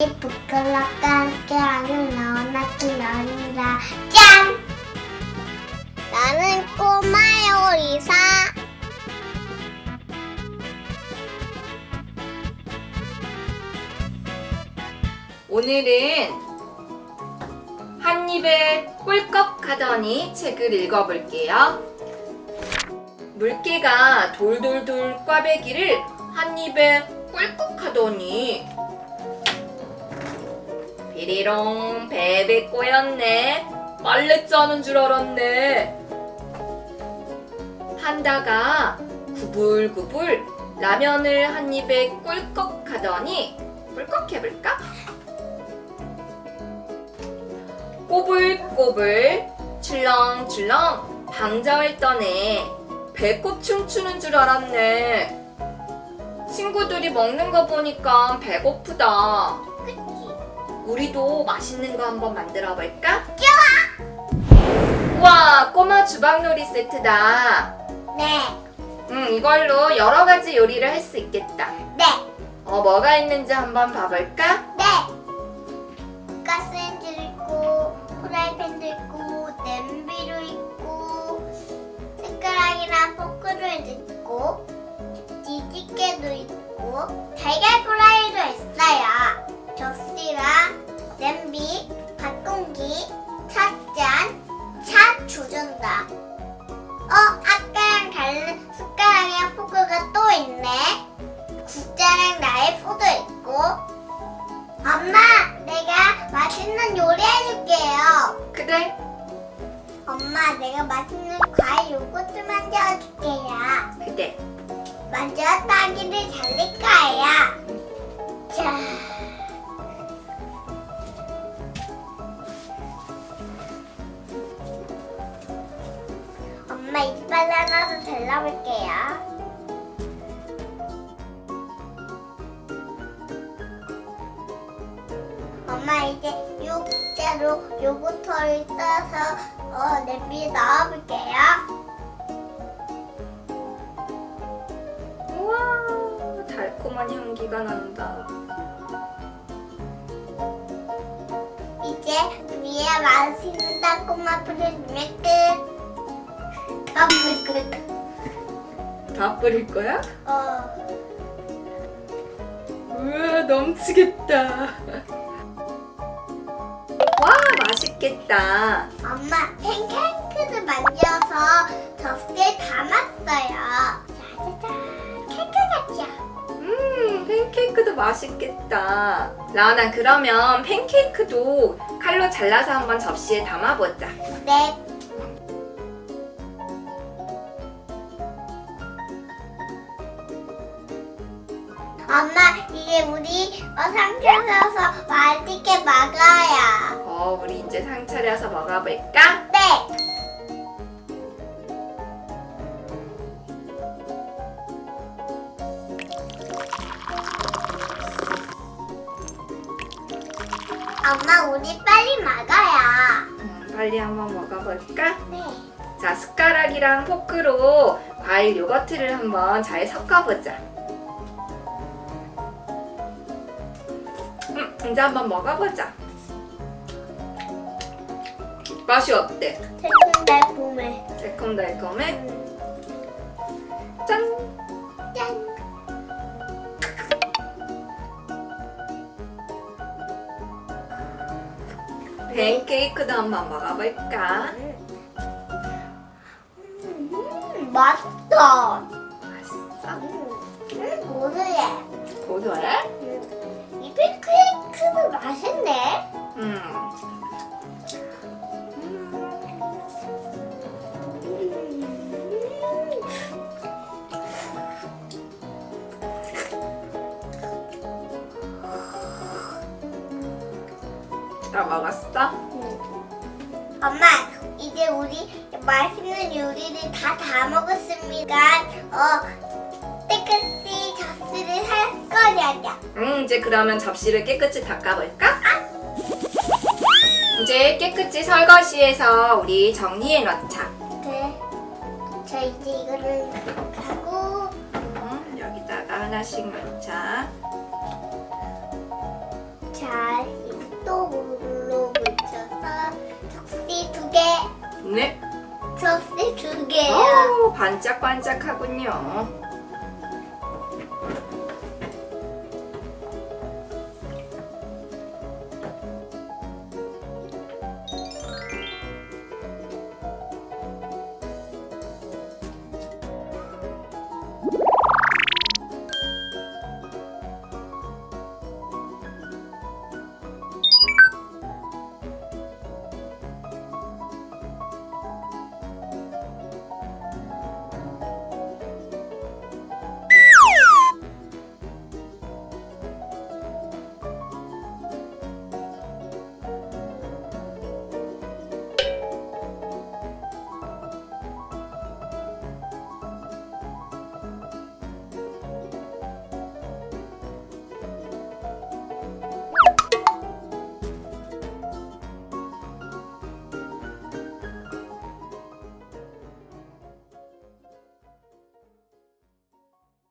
부끄럽게 함께하는 너나 기너리라 짠! 나는 꼬마 요리사 오늘은 한 입에 꿀꺽 하더니 책을 읽어볼게요. 물개가 돌돌돌 꽈배기를 한 입에 꿀꺽 하더니 비리롱 베베 꼬였네. 빨래 짜는 줄 알았네. 한다가 구불구불 라면을 한 입에 꿀꺽 하더니 꿀꺽 해볼까? 꼬불꼬불 출렁출렁 방자을 떠네 배꼽 춤추는 줄 알았네 친구들이 먹는 거 보니까 배고프다? 우리도 맛있는 거 한번 만들어 볼까? 우와 꼬마 주방놀이 세트다. 네, 음 이걸로 여러 가지 요리를 할 수 있겠다. 네, 어 뭐가 있는지 한번 봐볼까? 그래 엄마, 내가 맛있는 과일 요거트 만들어줄게요. 그래 먼저 딸기를 잘릴 거예요. 자. 엄마, 이빨 하나도 잘라볼게요. 엄마 이제 육자로 요거트를 떠서 어, 냄비에 넣어볼게요. 우와 달콤한 향기가 난다 이제 위에 맛있는 달콤한 뿌려주면 끝. 더블 끝. 다 뿌릴 거야? 어. 우와 넘치겠다 와 맛있겠다 엄마 팬케이크를 만들어서 접시에 담았어요. 짜자잔, 케이크 같죠? 음 팬케이크도 맛있겠다 라온아 그러면 팬케이크도 칼로 잘라서 한번 접시에 담아보자 네. 엄마, 이제 우리 어, 상처에서 맛있게 먹어요. 차려서 먹어볼까? 네. 엄마, 우리 빨리 먹어요. 음, 빨리 한번 먹어볼까? 네. 자 숟가락이랑 포크로 과일 요거트를 한번 잘 섞어보자 음, 이제 한번 먹어보자 맛이 어때? 새콤달콤해. 새콤달콤해? 음, 짠! 짠. 팬케이크도 한번 먹어볼까? 음, 맛있어. 맛있어? 음, 고소해. 고소해? 음, 이 팬케이크도 맛있네. 다 먹었어? 엄마, 이제 우리 맛있는 요리를 다 다 먹었습니다. 어, 깨끗이 접시를 할 거냐냐. 음, 이제 그러면 접시를 깨끗이 닦아볼까? 이제 깨끗이 설거지해서 우리 정리해 놓자. 그래. 저 이제 이거를 하고 음, 여기다가 하나씩 넣자. 자, 이제 또 네. 접시 두 개요. 오, 반짝반짝하군요.